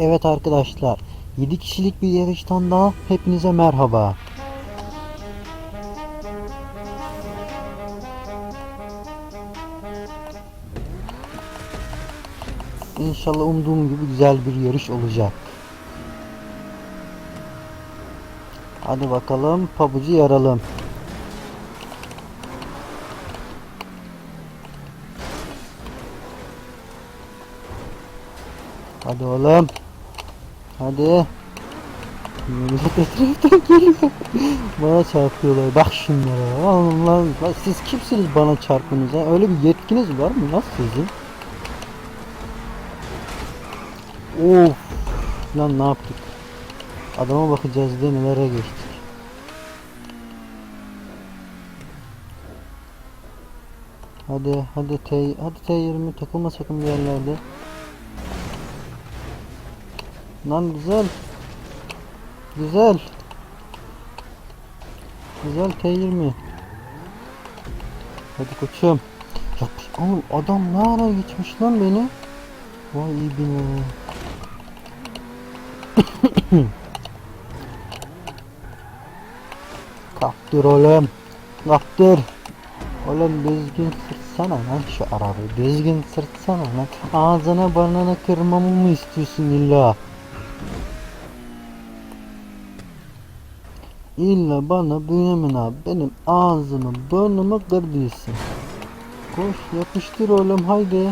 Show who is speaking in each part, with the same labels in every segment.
Speaker 1: Evet arkadaşlar 7 kişilik bir yarıştan daha hepinize merhaba. İnşallah umduğum gibi güzel bir yarış olacak. Hadi bakalım pabucu yaralım. Hadi oğlum. Hadi. Etraftan geliyor. bana çarpıyorlar. Bak şunlara. Lan, lan siz kimsiniz bana çarpınız ha? Öyle bir yetkiniz var mı lan sizin? Of. Lan ne yaptık? Adama bakacağız diye nelere geçtik. Hadi hadi T hadi T20 takılma sakın bir yerlerde. Lan güzel. Güzel. Güzel T20. Hadi koçum. Yapış. Oğlum adam ne ara geçmiş lan beni? Vay iyi bine. Kaptır oğlum. Kaptır. Oğlum düzgün sırtsana lan şu arabayı. Düzgün sırtsana lan. Ağzına burnuna kırmamı mı istiyorsun illa? İlla bana Bünyamin abi benim ağzımı burnumu kırdıysa. Koş yapıştır oğlum haydi.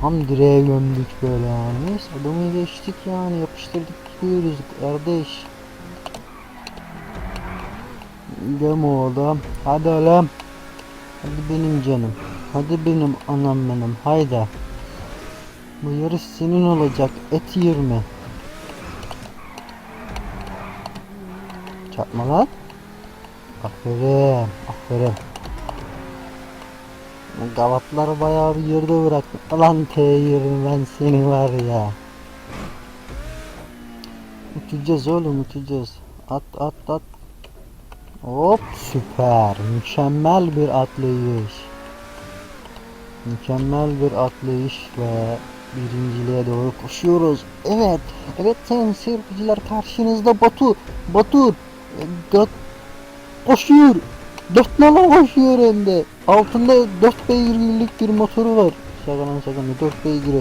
Speaker 1: Tam direğe gömdük böyle yani. Neyse adamı geçtik yani yapıştırdık gidiyoruz kardeş. Göm oğlum. Hadi oğlum. Hadi benim canım. Hadi benim anam benim. Haydi. Bu yarış senin olacak. Et yirmi. Çarpma lan. Aferin. Aferin. Bu Gavatlar bayağı bir yerde bıraktı. Lan T20 ben seni var ya. Uçacağız oğlum uçacağız. At at at. Hop süper. Mükemmel bir atlayış. Mükemmel bir atlayış ve birinciliğe doğru koşuyoruz. Evet. Evet sayın seyirciler karşınızda Batu. Batu. e, Dört koşuyor. Dört nala koşuyor hem de. Altında 4 beygirlik bir motoru var. Şaka lan şaka 4 beygiri.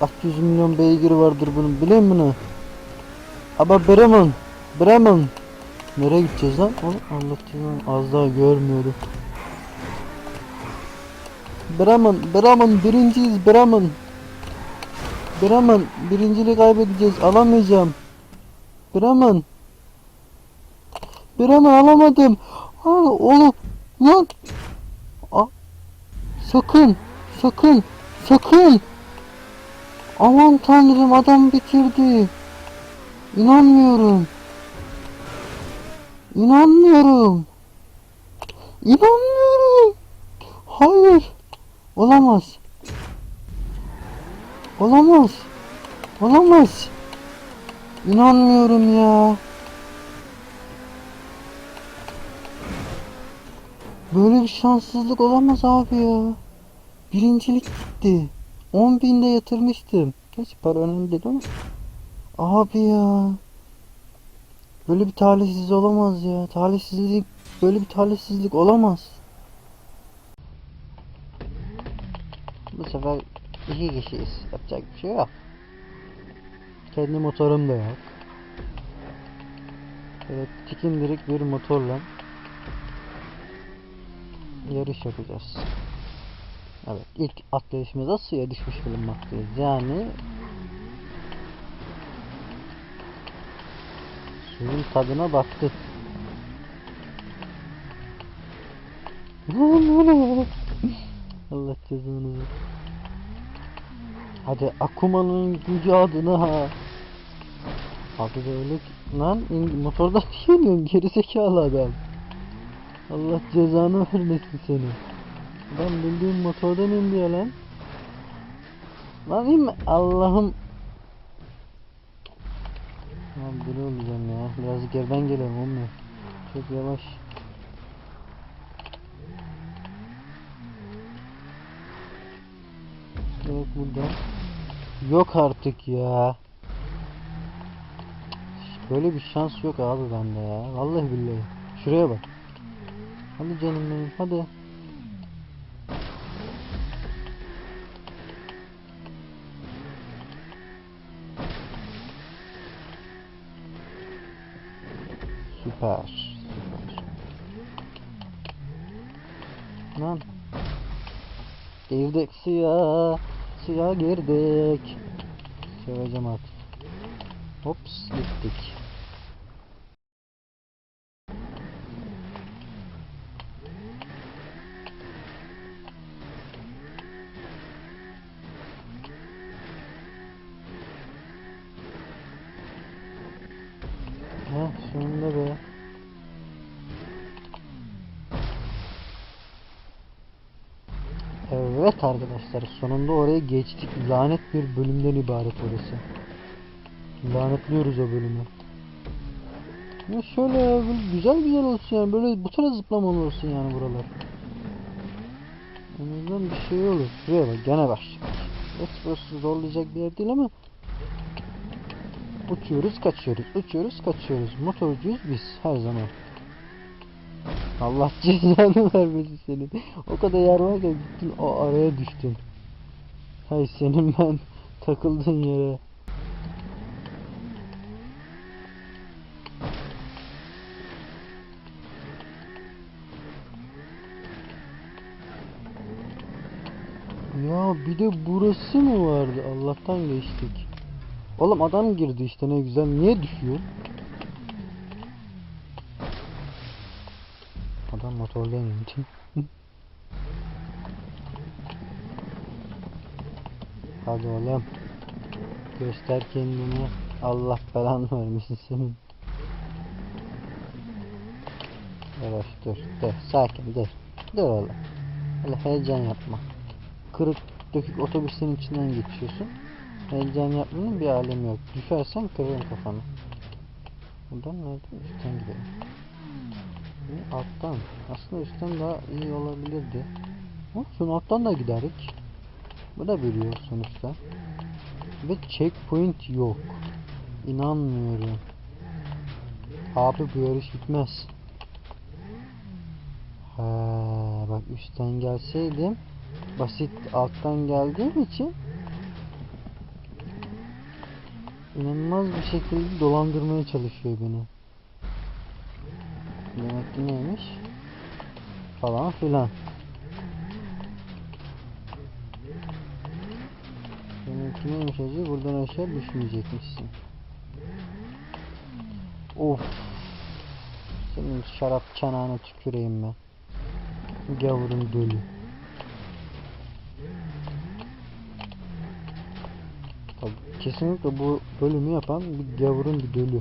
Speaker 1: Kaç yüz milyon beygiri vardır bunun biliyor musun? Ama Bremen. Bremen. Nereye gideceğiz lan? Allah cezanı az daha görmüyorum. Bremen, Bremen birinciyiz Bremen. Bremen birinciliği kaybedeceğiz alamayacağım. Bremen. Bremen alamadım. Aa, oğlum lan. Aa, sakın sakın sakın. Aman tanrım adam bitirdi. İnanmıyorum. İnanmıyorum. İnanmıyorum. Hayır. Olamaz. Olamaz. Olamaz. İnanmıyorum ya. Böyle bir şanssızlık olamaz abi ya. Birincilik gitti. 10 binde yatırmıştım. Geç para önemli değil ama. Abi ya. Böyle bir talihsiz olamaz ya. Talihsizlik böyle bir talihsizlik olamaz. Bu sefer iki kişiyiz. Yapacak bir şey yok. Kendi motorum da yok. Evet, tikindirik bir motorla yarış yapacağız. Evet, ilk atlayışımıza suya düşmüş bulunmaktayız. Yani suyun tadına baktık. Allah cezanı versin. Hadi Akuma'nın gücü adına ha. Abi böyle lan motordan niye iniyorsun gerizekalı adam. Allah cezanı vermesin seni. Adam bildiğin motordan indi ya lan. Lan inme Allah'ım. Lan deli olacağım ya. Biraz geriden geliyorum olmuyor. Çok yavaş. Yok burada. Yok artık ya. Böyle bir şans yok abi bende ya. Vallahi billahi. Şuraya bak. Hadi canım benim hadi. Süper. Süper. Lan. Girdik suya. Suya girdik. Söyleyeceğim artık. Hops gittik. Evet arkadaşlar sonunda oraya geçtik. Lanet bir bölümden ibaret orası. Lanetliyoruz o bölümü. Ya şöyle güzel güzel olsun yani böyle bu tarz zıplamalı olsun yani buralar. En bir şey olur. Şuraya bak gene. Evet burası zorlayacak bir yer değil ama Uçuyoruz kaçıyoruz uçuyoruz kaçıyoruz motorcuyuz biz her zaman. Allah cezanı vermesin senin. O kadar yer var ya gittin o araya düştün. Hay senin ben takıldığın yere. Ya bir de burası mı vardı? Allah'tan geçtik. Oğlum adam girdi işte ne güzel. Niye düşüyor? Adam motorla indi. Hadi oğlum. Göster kendini. Allah belanı vermesin senin. Yavaş dur. Dur. Sakin dur. Dur oğlum. Öyle heyecan yapma. Kırık dökük otobüsün içinden geçiyorsun. Heyecan yapmanın bir alemi yok. Düşersen kırarım kafanı. Buradan nereden? Üstten gidelim. Alttan. Aslında üstten daha iyi olabilirdi. Olsun alttan da giderik. Bu da biliyor sonuçta. Ve checkpoint yok. İnanmıyorum. Abi bu yarış bitmez. Ha, bak üstten gelseydim basit alttan geldiğim için inanılmaz bir şekilde dolandırmaya çalışıyor beni. Demek ki neymiş? Falan filan. Demek ki neymiş acı? Buradan aşağı düşmeyecekmişsin. Of. Senin şarap çanağına tüküreyim ben. Gavurun dölü. Kesinlikle bu bölümü yapan bir gavurun bir dölü.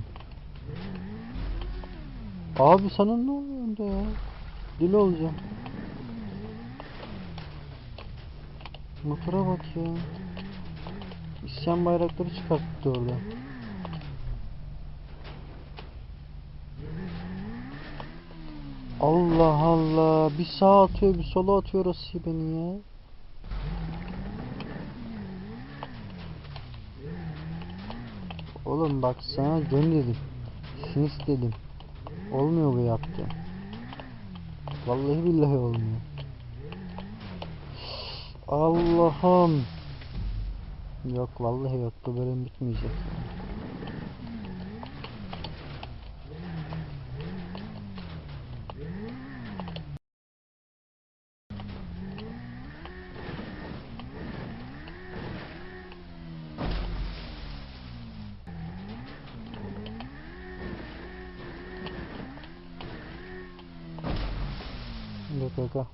Speaker 1: Abi sana ne oluyor orada ya? Deli olacağım. Motora bak ya. İsyan bayrakları çıkarttı orada. Allah Allah. Bir sağa atıyor bir sola atıyor orası beni ya. Oğlum bak sana dön dedim. Sis dedim. Olmuyor bu yaptı. Vallahi billahi olmuyor. Allah'ım. Yok vallahi yok bu bölüm bitmeyecek. Yok yok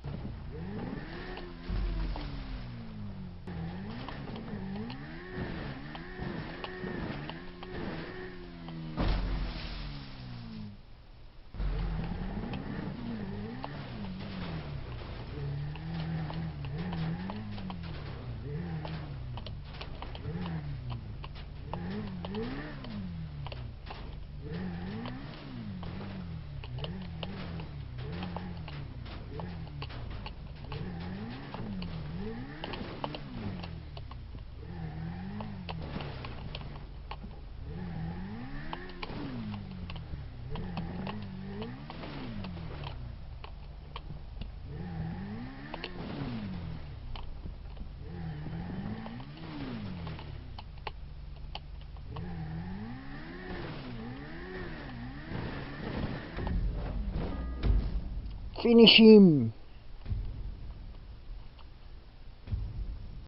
Speaker 1: yok. Finishim.